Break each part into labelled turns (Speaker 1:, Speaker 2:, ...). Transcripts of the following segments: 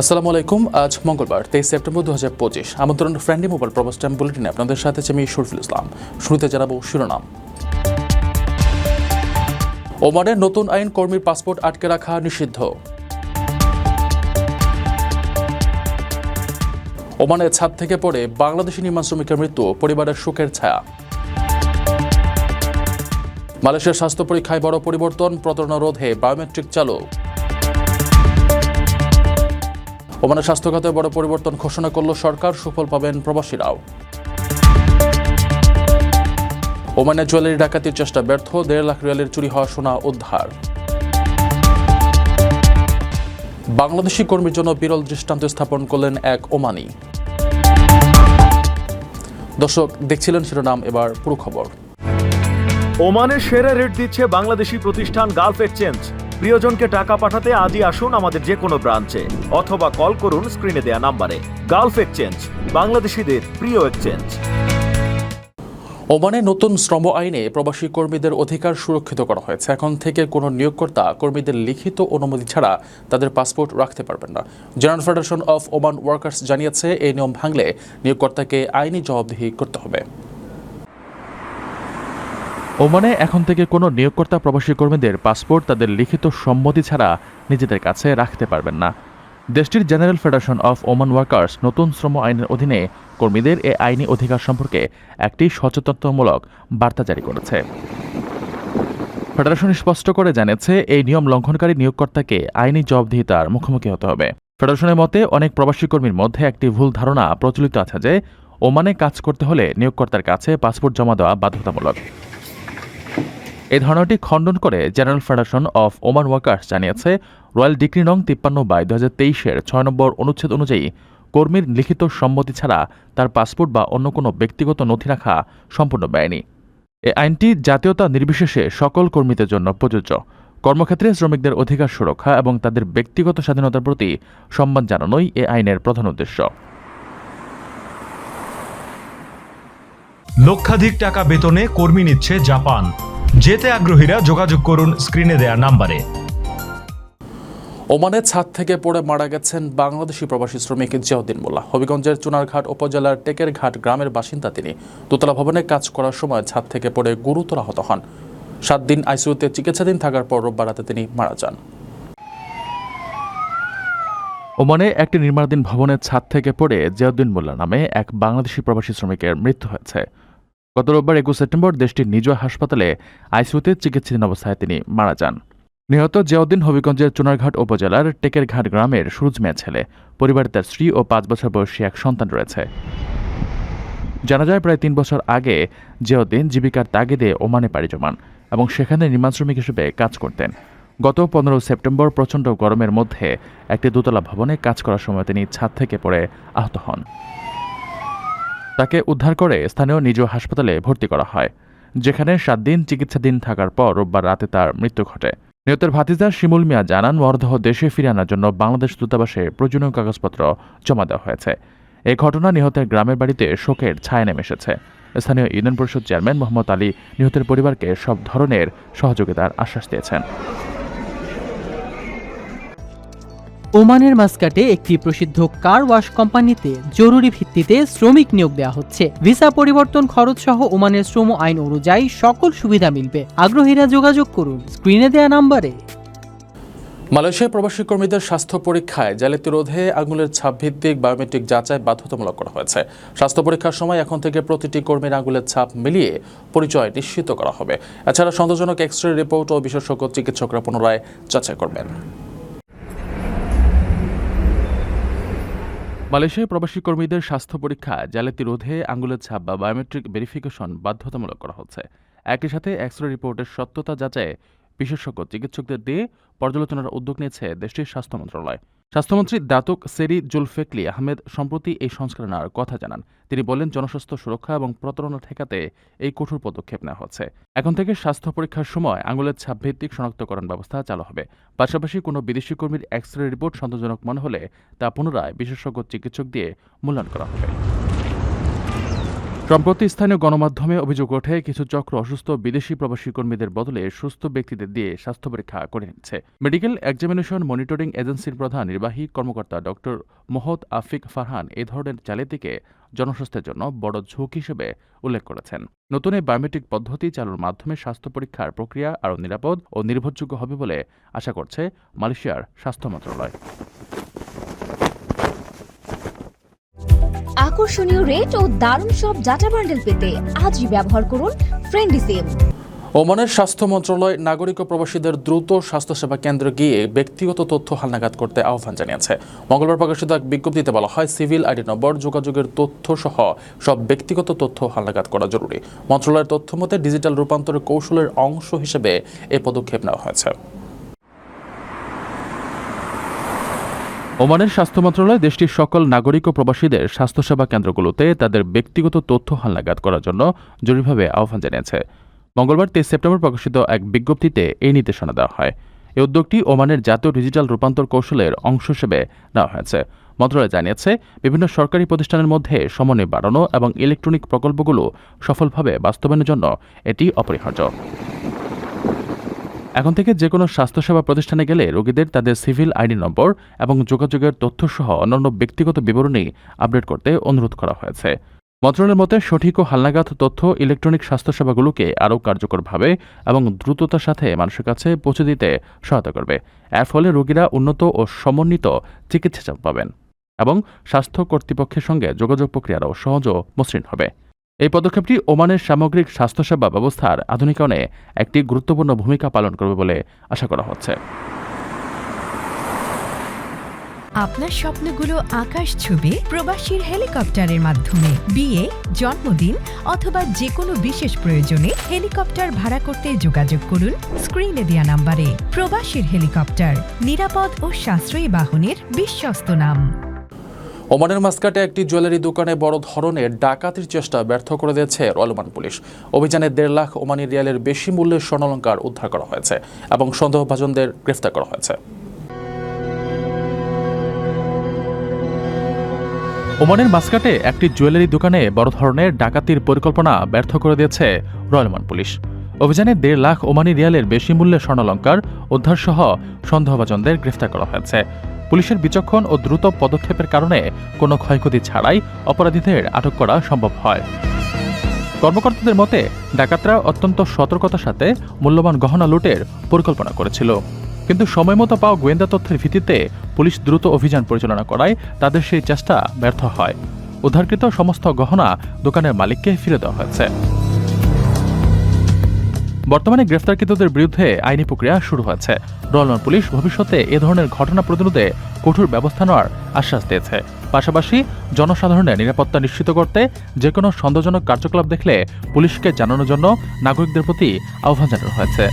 Speaker 1: আসসালামু আলাইকুম, আজ মঙ্গলবার, তেইশ সেপ্টেম্বর দু হাজার পঁচিশ। আমন্ত্রণ ফ্রেন্ডলি মোবাইল প্রবাস টাইম বুলেটিনে আপনাদের সাথে আমি শরীফুল ইসলাম। শুরুতে জানাব শিরোনাম। ওমানের নতুন আইন কর্মীর পাসপোর্ট আটকে রাখা নিষিদ্ধ। ওমানের ছাদ থেকে পড়ে বাংলাদেশি নির্মাণ শ্রমিকের মৃত্যু, পরিবারের শোকের ছায়া। মালয়েশিয়ার স্বাস্থ্য পরীক্ষায় বড় পরিবর্তন, প্রতারণা রোধে বায়োমেট্রিক চালু। ওমানের স্বাস্থ্য খাতে বড় পরিবর্তন ঘোষণা করল সরকার, সুফল পাবেন প্রবাসীরাও। ওমানে জুয়েলারি ডাকাতির চেষ্টা ব্যর্থ, দেড় লাখ রিয়ালের চুরি হওয়া সোনা উদ্ধার। বাংলাদেশি কর্মীর জন্য বিরল দৃষ্টান্ত স্থাপন করলেন এক ওমানি। দর্শক, দেখছিলেন শিরোনাম, এবার পুরো খবর।
Speaker 2: ওমানের সেরা রেট দিচ্ছে বাংলাদেশি প্রতিষ্ঠান গালফ এক্সচেঞ্জ। প্রিয়জনকে টাকা পাঠাতে আজই আসুন আমাদের যে কোনো ব্রাঞ্চে, অথবা কল করুন স্ক্রিনে দেয়া নাম্বারে। গালফ এক্সচেঞ্জ, বাংলাদেশিদের প্রিয় এক্সচেঞ্জ।
Speaker 1: ওমানে নতুন শ্রম আইনে প্রবাসী কর্মীদের অধিকার সুরক্ষিত করা হয়েছে। এখন থেকে কোনো নিয়োগকর্তা কর্মীদের লিখিত অনুমতি ছাড়া তাদের পাসপোর্ট রাখতে পারবেন না। General federation of Oman workers জানিয়েছে, এই নিয়ম ভাঙলে নিয়োগকর্তাকে আইনি জবাবদিহি করতে হবে। ওমানে এখন থেকে কোনো নিয়োগকর্তা প্রবাসী কর্মীদের পাসপোর্ট, তাদের লিখিত সম্মতি ছাড়া নিজেদের কাছে রাখতে পারবেন না। দেশটির general federation of Oman workers নতুন শ্রম আইনের অধীনে কর্মীদের এ আইনি অধিকার সম্পর্কে একটি সচেতনতামূলক বার্তা জারি করেছে। ফেডারেশন স্পষ্ট করে জানিয়েছে, এই নিয়ম লঙ্ঘনকারী নিয়োগকর্তাকে আইনি জবাবদিহিতার মুখোমুখি হতে হবে। ফেডারেশনের মতে, অনেক প্রবাসী কর্মীর মধ্যে একটি ভুল ধারণা প্রচলিত আছে যে, ওমানে কাজ করতে হলে নিয়োগকর্তার কাছে পাসপোর্ট জমা দেওয়া বাধ্যতামূলক। এই ধারণাটি খণ্ডন করে general federation of Oman workers জানিয়েছে, রয়্যাল ডিগ্রি নং তিপ্পান্ন বাই দু হাজার তেইশের ছয় নম্বর অনুচ্ছেদ অনুযায়ী কর্মীর লিখিত সম্মতি ছাড়া তার পাসপোর্ট বা অন্য কোনো ব্যক্তিগত নথি রাখা সম্পূর্ণ ব্যয়নি এই আইনটি জাতীয়তা নির্বিশেষে সকল কর্মীদের জন্য প্রযোজ্য। কর্মক্ষেত্রে শ্রমিকদের অধিকার সুরক্ষা এবং তাদের ব্যক্তিগত স্বাধীনতার প্রতি সম্মান জানানোই এ আইনের প্রধান উদ্দেশ্য।
Speaker 3: লক্ষাধিক টাকা বেতনে কর্মী নিচ্ছে জাপান। যেতে আগ্রহীরা যোগাযোগ করুন স্ক্রিনে দেয়া নাম্বারে।
Speaker 1: ওমানের ছাদ থেকে পড়ে মারা গেছেন বাংলাদেশি প্রবাসী শ্রমিক জিয়াউদ্দিন মোল্লা। হবিগঞ্জের চুনারঘাট উপজেলার টেকের ঘাট গ্রামের বাসিন্দা তিনি। দোতলা ভবনে কাজ করার সময় ছাদ থেকে পড়ে গুরুতর আহত হন। সাত দিন আইসিউতে চিকিৎসাধীন থাকার পর রোববার রাতে তিনি মারা যান। ওমানে একটি নির্মাণাধীন ভবনের ছাদ থেকে পড়ে জিয়াউদ্দিন মোল্লা নামে এক বাংলাদেশি প্রবাসী শ্রমিকের মৃত্যু হয়েছে। গত রোববার একুশ সেপ্টেম্বর দেশটির নিজ হাসপাতালে আইসিউতে চিকিৎসাধীন অবস্থায় তিনি মারা যান। নিহত জিয়াউদ্দিন হবিগঞ্জের চুনারঘাট উপজেলার টেকেরঘাট গ্রামের সুরজ মেয়ে ছেলে। পরিবারে তার স্ত্রী ও পাঁচ বছর বয়সী এক সন্তান রয়েছে। জানা যায়, প্রায় তিন বছর আগে জিয়াউদ্দিন জীবিকার তাগিদে ওমানে পাড়ি জমান এবং সেখানে নির্মাণ শ্রমিক হিসেবে কাজ করতেন। গত পনেরো সেপ্টেম্বর প্রচণ্ড গরমের মধ্যে একটি দোতলা ভবনে কাজ করার সময় তিনি ছাদ থেকে পড়ে আহত হন। তাকে উদ্ধার করে স্থানীয় নিজ হাসপাতালে ভর্তি করা হয়, যেখানে সাত দিন চিকিৎসাধীন থাকার পর রোববার রাতে তার মৃত্যু ঘটে। নিহতের ভাতিজা শিমুল মিয়া জানান, মরদেহ দেশে ফিরে আনার জন্য বাংলাদেশ দূতাবাসে প্রয়োজনীয় কাগজপত্র জমা দেওয়া হয়েছে। এই ঘটনা নিহতের গ্রামের বাড়িতে শোকের ছায়া নেমে এসেছে। স্থানীয় ইউনিয়ন পরিষদ চেয়ারম্যান মোহাম্মদ আলী নিহতের পরিবারকে সব ধরনের সহযোগিতার আশ্বাস দিয়েছেন।
Speaker 4: ওমানের মাস্কাটে একটি প্রসিদ্ধ কার ওয়াশ কোম্পানিতে জরুরি ভিত্তিতে শ্রমিক নিয়োগ দেওয়া হচ্ছে। ভিসা পরিবর্তন খরচ সহ ওমানের শ্রম আইন অনুযায়ী সকল সুবিধা মিলবে। আগ্রহীরা যোগাযোগ করুন। স্ক্রিনে দেয়া নাম্বারে।
Speaker 1: মালয়েশিয়ার প্রবাসী কর্মীদের স্বাস্থ্য পরীক্ষায় জালিয়াতি রোধে আঙুলের ছাপ ভিত্তিক বায়োমেট্রিক যাচাই বাধ্যতামূলক করা হয়েছে। স্বাস্থ্য পরীক্ষার সময় এখন থেকে প্রতিটি কর্মীর আঙুলের ছাপ মিলিয়ে পরিচয় নিশ্চিত করা হবে। এছাড়া সন্দেহজনক এক্স রে রিপোর্ট ও বিশেষজ্ঞ চিকিৎসকরা পুনরায় যাচাই করবেন। মালয়েশিয়ায় প্রবাসী কর্মীদের স্বাস্থ্য পরীক্ষা জালিয়াতি রোধে আঙুলের ছাপ বা বায়োমেট্রিক ভেরিফিকেশন বাধ্যতামূলক করা হচ্ছে। একই সাথে এক্স রে রিপোর্টের সত্যতা যাচাইয়ে বিশেষজ্ঞ চিকিৎসকদের দিয়ে পর্যালোচনার উদ্যোগ নিয়েছে দেশটির স্বাস্থ্য মন্ত্রণালয়। স্বাস্থ্যমন্ত্রী দাতক সেরি জুলফেকলি আহমেদ সম্প্রতি এই সংস্কার নেওয়ার কথা জানান। তিনি বলেন, জনস্বাস্থ্য সুরক্ষা এবং প্রতারণা ঠেকাতে এই কঠোর পদক্ষেপ নেওয়া হচ্ছে। এখন থেকে স্বাস্থ্য পরীক্ষার সময় আঙুলের ছাপ ভিত্তিক শনাক্তকরণ ব্যবস্থা চালু হবে। পাশাপাশি কোনো বিদেশি কর্মীর এক্স রে রিপোর্ট সন্তোষজনক মনে হলে তা পুনরায় বিশেষজ্ঞ চিকিৎসক দিয়ে মূল্যায়ন করা হবে। সম্প্রতি স্থানীয় গণমাধ্যমে অভিযোগ ওঠে, কিছু চক্র অসুস্থ বিদেশি প্রবাসী কর্মীদের বদলে সুস্থ ব্যক্তিদের দিয়ে স্বাস্থ্য পরীক্ষা করে নিচ্ছে। মেডিকেল এক্সামিনেশন মনিটরিং এজেন্সির প্রধান নির্বাহী কর্মকর্তা ডক্টর মোহদ আফিক ফারহান এ ধরনের জালিয়াতিকে জনস্বাস্থ্যের জন্য বড় ঝুঁকি হিসেবে উল্লেখ করেছেন। নতুন এই বায়োমেট্রিক পদ্ধতি চালুর মাধ্যমে স্বাস্থ্য পরীক্ষার প্রক্রিয়া আরও নিরাপদ ও নির্ভরযোগ্য হবে বলে আশা করছে মালয়েশিয়ার স্বাস্থ্য মন্ত্রণালয়।
Speaker 5: আকর্ষণীয় রেট ও দারুণ সব ডাটা বান্ডেল পেতে আজই ব্যবহার করুন ফ্রেন্ডি সিম
Speaker 1: ওমানের স্বাস্থ্য মন্ত্রণালয় নাগরিক ও প্রবাসীদের দ্রুত স্বাস্থ্যসেবা কেন্দ্রে গিয়ে ব্যক্তিগত তথ্য হালনাগাদ করতে আহ্বান জানিয়েছে। মঙ্গলবার প্রকাশিত এক বিজ্ঞপ্তিতে বলা হয়, সিভিল আইডি নম্বর, যোগাযোগের তথ্য সহ সব ব্যক্তিগত তথ্য হালনাগাদ করা জরুরি। মন্ত্রণালয়ের তথ্য মতে ডিজিটাল রূপান্তরের কৌশলের অংশ হিসেবে এ পদক্ষেপ নেওয়া হয়েছে। ওমানের স্বাস্থ্য মন্ত্রণালয় দেশটির সকল নাগরিক ও প্রবাসীদের স্বাস্থ্যসেবা কেন্দ্রগুলোতে তাদের ব্যক্তিগত তথ্য হালনাগাদ করার জন্য জরুরিভাবে আহ্বান জানিয়েছে। মঙ্গলবার তেইশ সেপ্টেম্বর প্রকাশিত এক বিজ্ঞপ্তিতে এই নির্দেশনা দেওয়া হয়। এই উদ্যোগটি ওমানের জাতীয় ডিজিটাল রূপান্তর কৌশলের অংশ হিসেবে নেওয়া হয়েছে। মন্ত্রণালয় জানিয়েছে, বিভিন্ন সরকারি প্রতিষ্ঠানের মধ্যে সমন্বয় বাড়ানো এবং ইলেকট্রনিক প্রকল্পগুলো সফলভাবে বাস্তবায়নের জন্য এটি অপরিহার্য। এখন থেকে যে কোনো স্বাস্থ্যসেবা প্রতিষ্ঠানে গেলে রোগীদের তাদের সিভিল আইডি নম্বর এবং যোগাযোগের তথ্যসহ অন্যান্য ব্যক্তিগত বিবরণী আপডেট করতে অনুরোধ করা হয়েছে। মন্ত্রণালয়ের মতে, সঠিক ও হালনাগাদ তথ্য ইলেকট্রনিক স্বাস্থ্যসেবাগুলোকে আরও কার্যকরভাবে এবং দ্রুততার সাথে মানুষের কাছে পৌঁছে দিতে সহায়তা করবে। এর ফলে রোগীরা উন্নত ও সমন্বিত চিকিৎসা পাবেন এবং স্বাস্থ্য কর্তৃপক্ষের সঙ্গে যোগাযোগ প্রক্রিয়া আরও সহজ ও মসৃণ হবে। এই পদক্ষেপটি ওমানের সামগ্রিক স্বাস্থ্যসেবা ব্যবস্থার আধুনিকরণে একটি গুরুত্বপূর্ণ ভূমিকা পালন করবে বলে আশা করা হচ্ছে।
Speaker 6: আপনার স্বপ্নগুলো আকাশ ছুবে প্রবাসীর হেলিকপ্টারের মাধ্যমে। বিয়ে, জন্মদিন অথবা যে কোনো বিশেষ প্রয়োজনে হেলিকপ্টার ভাড়া করতে যোগাযোগ করুন স্ক্রিনে দেওয়া নাম্বারে। প্রবাসীর হেলিকপ্টার নিরাপদ ও সাশ্রয়ী বাহনের বিশ্বস্ত নাম।
Speaker 1: ওমানের মাস্কাটে একটি জুয়েলারি দোকানে বড় ধরনের ডাকাতির চেষ্টা ব্যর্থ করে দিয়েছে রয়্যাল ওমান পুলিশ। অভিযানে দেড় লাখ ওমানি রিয়ালের বেশি মূল্যের স্বর্ণালঙ্কার উদ্ধার করা হয়েছে এবং সন্দেহভাজনদের গ্রেফতার করা হয়েছে। ওমানের মাস্কাটে একটি জুয়েলারি দোকানে বড় ধরনের ডাকাতির পরিকল্পনা ব্যর্থ করে দিয়েছে রয়্যাল ওমান পুলিশ। অভিযানে দেড় লাখ ওমানি রিয়ালের বেশি মূল্যের স্বর্ণালঙ্কার উদ্ধার সহ সন্দেহভাজনদের গ্রেফতার করা হয়েছে। পুলিশের বিচক্ষণ ও দ্রুত পদক্ষেপের কারণে কোনো ক্ষয়ক্ষতি ছাড়াই অপরাধীদের আটক করা সম্ভব হয়। কর্মকর্তাদের মতে, ডাকাতরা অত্যন্ত সতর্কতার সাথে মূল্যবান গহনা লুটের পরিকল্পনা করেছিল। কিন্তু সময়মতো পাওয়া গোয়েন্দা তথ্যের ভিত্তিতে পুলিশ দ্রুত অভিযান পরিচালনা করায় তাদের সেই চেষ্টা ব্যর্থ হয়। উদ্ধারকৃত সমস্ত গহনা দোকানের মালিককে ফিরে দেওয়া হয়েছে। বর্তমানে গ্রেফতারকৃতদের বিরুদ্ধে আইনি প্রক্রিয়া শুরু হয়েছে। রয়্যাল পুলিশ ভবিষ্যতে এ ধরনের ঘটনা প্রতিরোধে কঠোর ব্যবস্থা নেওয়ার আশ্বাস দিয়েছে। পাশাপাশি জনসাধারণের নিরাপত্তা নিশ্চিত করতে যে কোনো সন্দেহজনক কার্যকলাপ দেখলে পুলিশকে জানানোর জন্য নাগরিকদের প্রতি আহ্বান জানানো হয়েছে।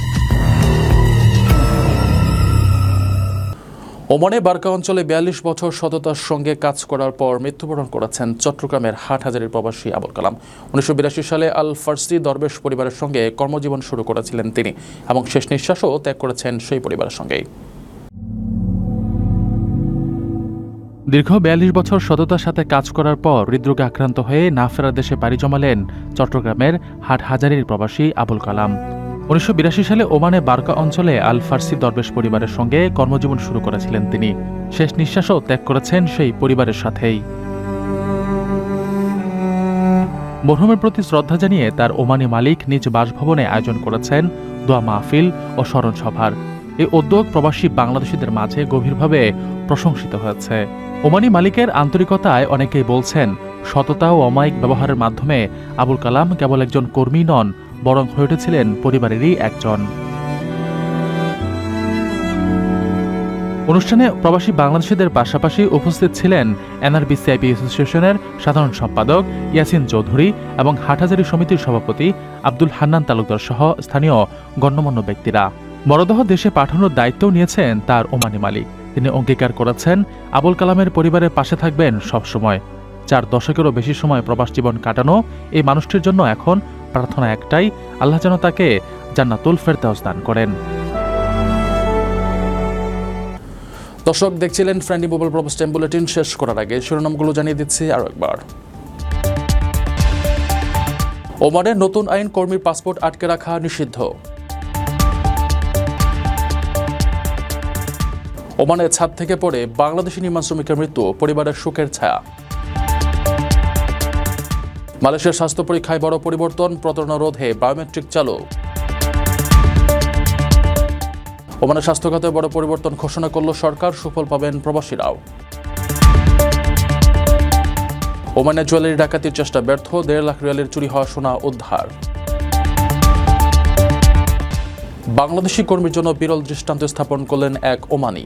Speaker 1: ওমনে বারকা অঞ্চলে বিয়াল্লিশ বছর সততার সঙ্গে কাজ করার পর মৃত্যুবরণ করেছেন চট্টগ্রামের হাটহাজারের প্রবাসী আবুল কালাম। উনিশশো বিরাশি সালে আল ফার্সি দরবেশ পরিবারের সঙ্গে কর্মজীবন শুরু করেছিলেন তিনি এবং শেষ নিঃশ্বাসও ত্যাগ করেছেন সেই পরিবারের সঙ্গেই। দীর্ঘ বিয়াল্লিশ বছর সততার সাথে কাজ করার পর হৃদরোগে আক্রান্ত হয়ে না ফেরার দেশে পাড়ি জমালেন চট্টগ্রামের হাটহাজারির প্রবাসী আবুল কালাম। উনিশশো বিরাশি সালে ওমানে বারকা অঞ্চলে আল ফার্সি দরবেশ পরিবারের সঙ্গে কর্মজীবন শুরু করেছিলেন তিনি। শেষ নিঃশ্বাসও ত্যাগ করেছেন সেই পরিবারের সাথেই। মরহুমের প্রতি শ্রদ্ধা জানিয়ে তার ওমানি মালিক নিজ বাসভবনে আয়োজন করেছেন দোয়া মাহফিল ও স্মরণ সভার এই উদ্যোগ প্রবাসী বাংলাদেশিদের মাঝে গভীরভাবে প্রশংসিত হয়েছে। ওমানি মালিকের আন্তরিকতায় অনেকেই বলছেন, সততা ও অমায়িক ব্যবহারের মাধ্যমে আবুল কালাম কেবল একজন কর্মী নন বরং হয়ে উঠেছিলেন পরিবারেরই একজন। অনুষ্ঠানে প্রবাসী বাংলাদেশিদের পাশাপাশি উপস্থিত ছিলেন এনআরবি সিআইপি অ্যাসোসিয়েশনের সাধারণ সম্পাদক ইয়াসিন চৌধুরী এবং হাটহাজারি সমিতির সভাপতি আব্দুল হান্নান তালুকদার সহ স্থানীয় গণ্যমান্য ব্যক্তিরা। মরদেহ দেশে পাঠানোর দায়িত্বও নিয়েছেন তার ওমানি মালিক। তিনি অঙ্গীকার করেছেন, আবুল কালামের পরিবারের পাশে থাকবেন সবসময়। চার দশকেরও বেশি সময় প্রবাস জীবন কাটানো এই মানুষটির জন্য এখন প্রার্থনা একটাই, আল্লাহ যেন তাকে জান্নাতুল ফেরদাউস দান করেন। দর্শক, দেখছিলেন friendly mobile Probash time bulletin, শেষ করার আগে শিরোনামগুলো জানিয়ে দিচ্ছি আরও একবার। ওমানে নতুন আইন কর্মীর পাসপোর্ট আটকে রাখা নিষিদ্ধ। ওমানের ছাদ থেকে পড়ে বাংলাদেশি নির্মাণ শ্রমিকের মৃত্যু, পরিবারের শোকের ছায়া। মালয়েশিয়ার স্বাস্থ্য পরীক্ষায় বড় পরিবর্তন, প্রতারণা রোধে বায়োমেট্রিক চালু। ওমানের স্বাস্থ্য খাতে বড় পরিবর্তন ঘোষণা করল সরকার, সুফল পাবেন প্রবাসীরাও। ওমানে জুয়েলারি ডাকাতির চেষ্টা ব্যর্থ, দেড় লাখ রিয়ালের চুরি হওয়া সোনা উদ্ধার। বাংলাদেশি কর্মীর জন্য বিরল দৃষ্টান্ত স্থাপন করলেন এক ওমানি।